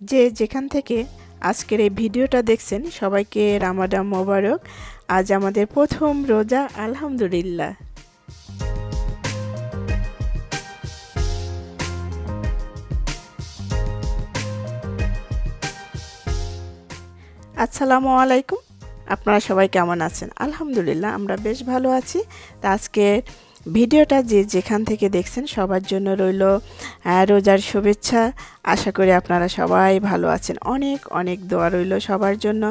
যে যেখান থেকে আজকের এই ভিডিওটা দেখছেন, সবাইকে রামাডাম মোবারক। আজ আমাদের প্রথম রোজা, আলহামদুলিল্লাহ। আসসালামু আলাইকুম। আপনারা সবাই কেমন আছেন? আলহামদুলিল্লাহ, আমরা বেশ ভালো আছি। তা আজকে ভিডিওটা যে যেখান থেকে দেখছেন সবার জন্য রইল রোজার শুভেচ্ছা। আশা করি আপনারা সবাই ভালো আছেন। অনেক অনেক দোয়া রইল সবার জন্য।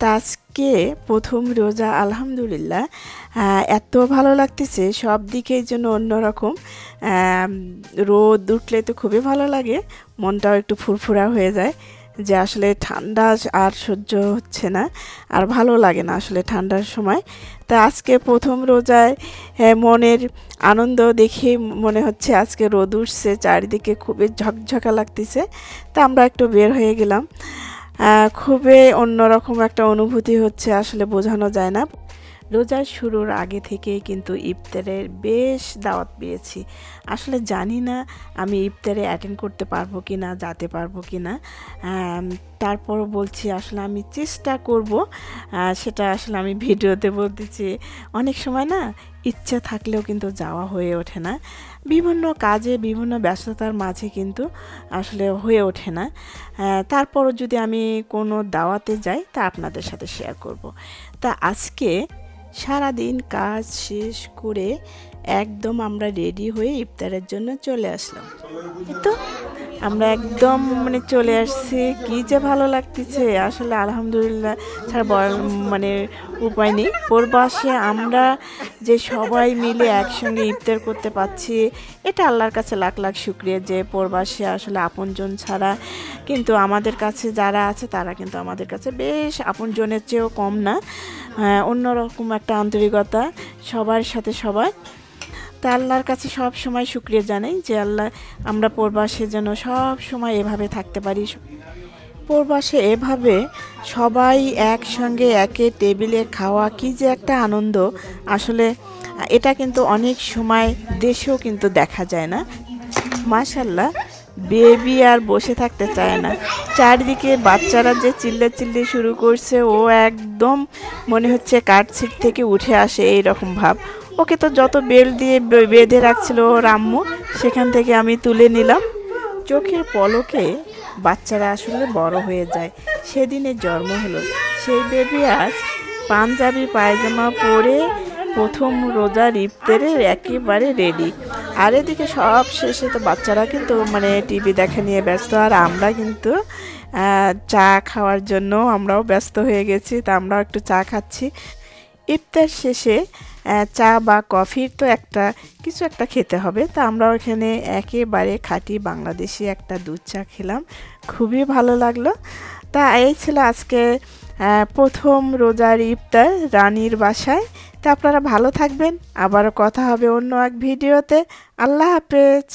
তা আজকে প্রথম রোজা, আলহামদুলিল্লাহ এত ভালো লাগতেছে, সব দিকের জন্য অন্যরকম। রোদ উঠলে তো খুবই ভালো লাগে, মনটাও একটু ফুরফুরা হয়ে যায়। যে আসলে ঠান্ডা আর সহ্য হচ্ছে না আর ভালো লাগে না আসলে ঠান্ডার সময়। তা আজকে প্রথম রোজায় হ্যাঁ, মনের আনন্দ দেখে মনে হচ্ছে আজকে রোদ উঠছে চারিদিকে খুবই ঝকঝকা লাগতেছে। তা আমরা একটু বের হয়ে গেলাম। খুবই অন্যরকম একটা অনুভূতি হচ্ছে আসলে বোঝানো যায় না। রোজার শুরুর আগে থেকেই কিন্তু ইফতারের বেশ দাওয়াত পেয়েছি। আসলে জানি না আমি ইফতারে অ্যাটেন্ড করতে পারব কি না যেতে পারব কি না তারপরও বলছি, আসলে আমি চেষ্টা করব। সেটা আসলে আমি ভিডিওতে বলতেছি, অনেক সময় না ইচ্ছা থাকলেও কিন্তু যাওয়া হয়ে ওঠে না। বিভিন্ন কাজে, বিভিন্ন ব্যস্ততার মাঝে কিন্তু আসলে হয়ে ওঠে না। তারপরও যদি আমি কোনো দাওয়াতে যাই, তা আপনাদের সাথে শেয়ার করব। তা আজকে সারাদিন কাজ শেষ করে একদম আমরা রেডি হয়ে ইফতারের জন্য চলে আসলাম। তো আমরা একদম মানে চলে আসছি। কি যে ভালো লাগতেছে। আসলে আলহামদুলিল্লাহ ছাড়া মানে উপায় নেই। পূর্বাসে আমরা যে সবাই মিলে একসঙ্গে ইফতার করতে পারছি এটা আল্লাহর কাছে লাখ লাখ শুক্রিয়া যে পূর্বাসে আসলে আপনজন ছাড়া কিন্তু আমাদের কাছে যারা আছে তারা কিন্তু আমাদের কাছে বেশ আপনজনের চেয়েও কম না। হ্যাঁ, অন্যরকম একটা আন্তরিকতা সবার সাথে সবার। তা আল্লাহর কাছে সব সময় শুক্রিয়া জানাই যে আল্লাহ আমরা পূর্বাসে যেন সব সময় এভাবে থাকতে পারি। পূর্বাসে এভাবে সবাই একসঙ্গে একে টেবিলে খাওয়া কি যে একটা আনন্দ। আসলে এটা কিন্তু অনেক সময় দেশেও কিন্তু দেখা যায় না। মাশাল্লাহ বেবি আর বসে থাকতে চায় না। চারদিকে বাচ্চারা যে চিল্লে চিল্লে শুরু করছে, ও একদম মনে হচ্ছে কাঠ সিট থেকে উঠে আসে এই রকম ভাব। ওকে তো যত বেল দিয়ে বেঁধে রাখছিল ওর আম্মু সেখান থেকে আমি তুলে নিলাম। চোখের পলকে বাচ্চারা আসলে বড় হয়ে যায়। সেদিনে জন্ম হলো। সেই বেবি আজ পাঞ্জাবি পায়জামা পরে প্রথম রোজার ইফতারে একেবারে রেডি আর এদিকে সব শেষে তো বাচ্চারা কিন্তু মানে টিভি দেখা নিয়ে ব্যস্ত। আর আমরা কিন্তু চা খাওয়ার জন্য আমরাও ব্যস্ত হয়ে গেছি, তা আমরাও একটু চা খাচ্ছি। ইফতার শেষে চা বা কফির তো একটা কিছু একটা খেতে হবে। তা আমরা ওখানে একেবারে খাঁটি বাংলাদেশি একটা দুধ চা খেলাম। খুবই ভালো লাগল। তা এই ছিল আজকে প্রথম রোজার ইফতার রানীর বাসায়। তা আপনারা ভালো থাকবেন। আবারও কথা হবে অন্য এক ভিডিওতে। আল্লাহ হাফেজ।